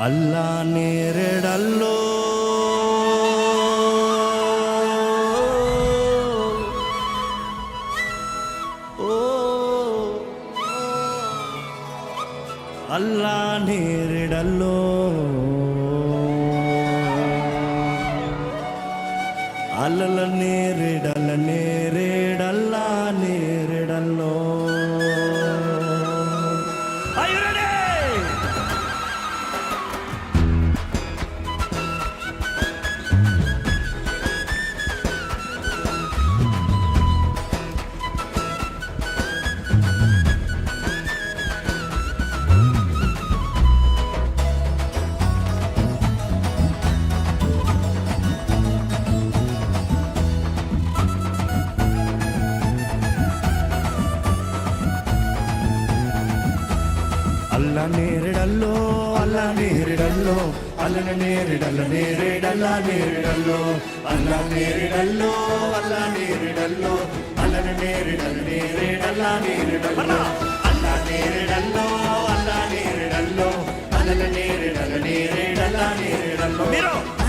అల్లా నేరెడల్లో. ఓ అల్లా నేరెడల్లో. అలల నేరెడల నేరేడల్లా. అల్ల నేరిడల్లో అల్ల నేరిడల్లో అల్లన నేరిడల్ల నేరేడల్ల నేరిడల్లో అల్ల నేరిడల్లో అల్ల నేరిడల్లో అల్లన నేరిడల్ల నేరేడల్ల నేరిడల్లో అల్ల నేరిడల్లో అల్ల నేరిడల్లో అల్లన నేరిడల్ల నేరేడల్ల నేరిడల్లో. మీరు నేరిడల్లో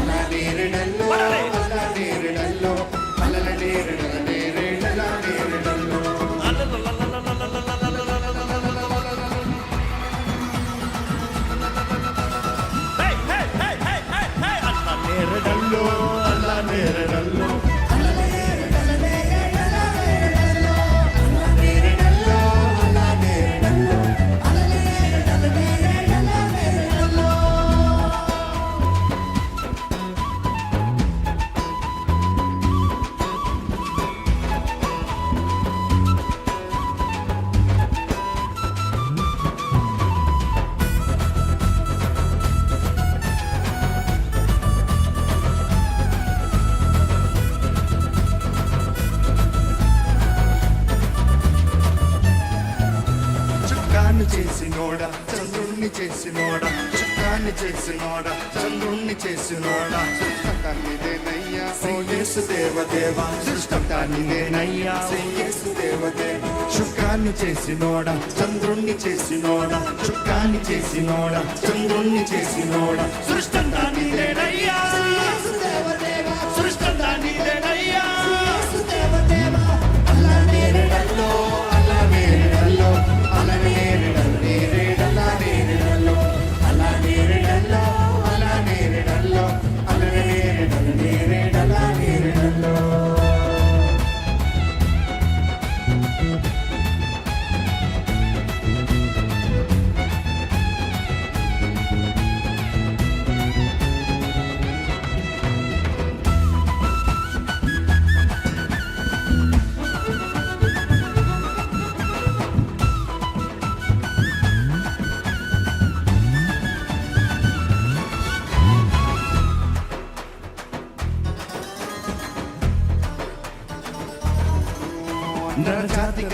చేసినోడా చుక్కాన్ని చేసినోడా చంద్రుణ్ణి చేసినోడా సృష్టకాన్ని నేనయ్యా. శ్రీయేసు యేసు దేవదేవా సృష్టకాన్ని నేనయ్యా. శ్రీయేసు యేసు దేవదేవ చుక్కాన్ని చేసినోడా చంద్రుణ్ణి చేసినోడా చుక్కాన్ని చేసినోడా చంద్రుణ్ణి చేసినోడా సృష్టంతా నేనయ్యా.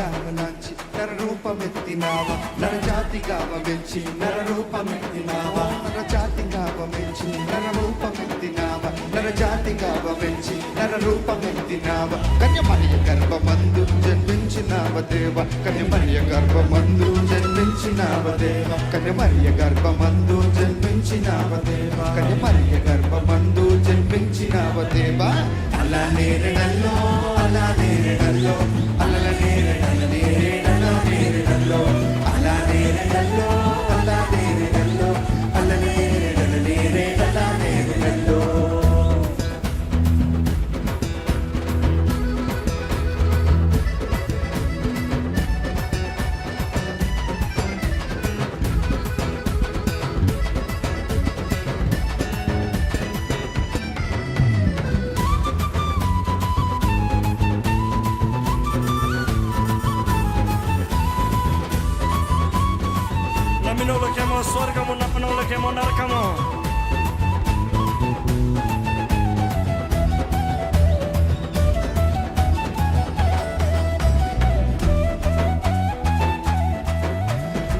నరజాతిగా అవలాంచి నరరూపమెత్తినావా. నరజాతిగా అవమెచ్చి నరరూపమెత్తినావా. నరజాతిగా అవమెచ్చి నరరూపమెత్తినావా. నరజాతిగా అవమెచ్చి నరరూపమెత్తినావా. కన్యమరియ గర్భమందు జన్మించినావ దేవ. కన్యమరియ గర్భమందు జన్మించినావ దేవ. కన్యమరియ గర్భమందు జన్మించినావ దేవ. కన్యమరియ గర్భమందు నమ్మినోళ్ళకేమో స్వర్గము నమ్మనోళ్ళకేమో నరకము.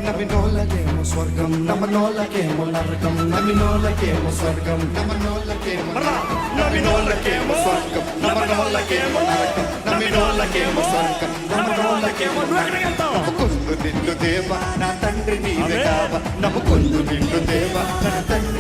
నమినోళ్ళకేమో స్వర్గం నమనోళ్ళకేమో నరకం నమినోళ్ళకేమో స్వర్గం నమనోళ్ళకేమో మరలా, నమ్మినోళ్ళకేమో స్వర్గం నమ్మనోళ్ళకేమో నరకం నమ్మినోళ్ళకేమో స్వర్గం నమ్మనోళ్ళకేమో నిన్ను దేవ నా తండ్రి నమ్ముకుందు నిన్ను దేవ. తండ్రి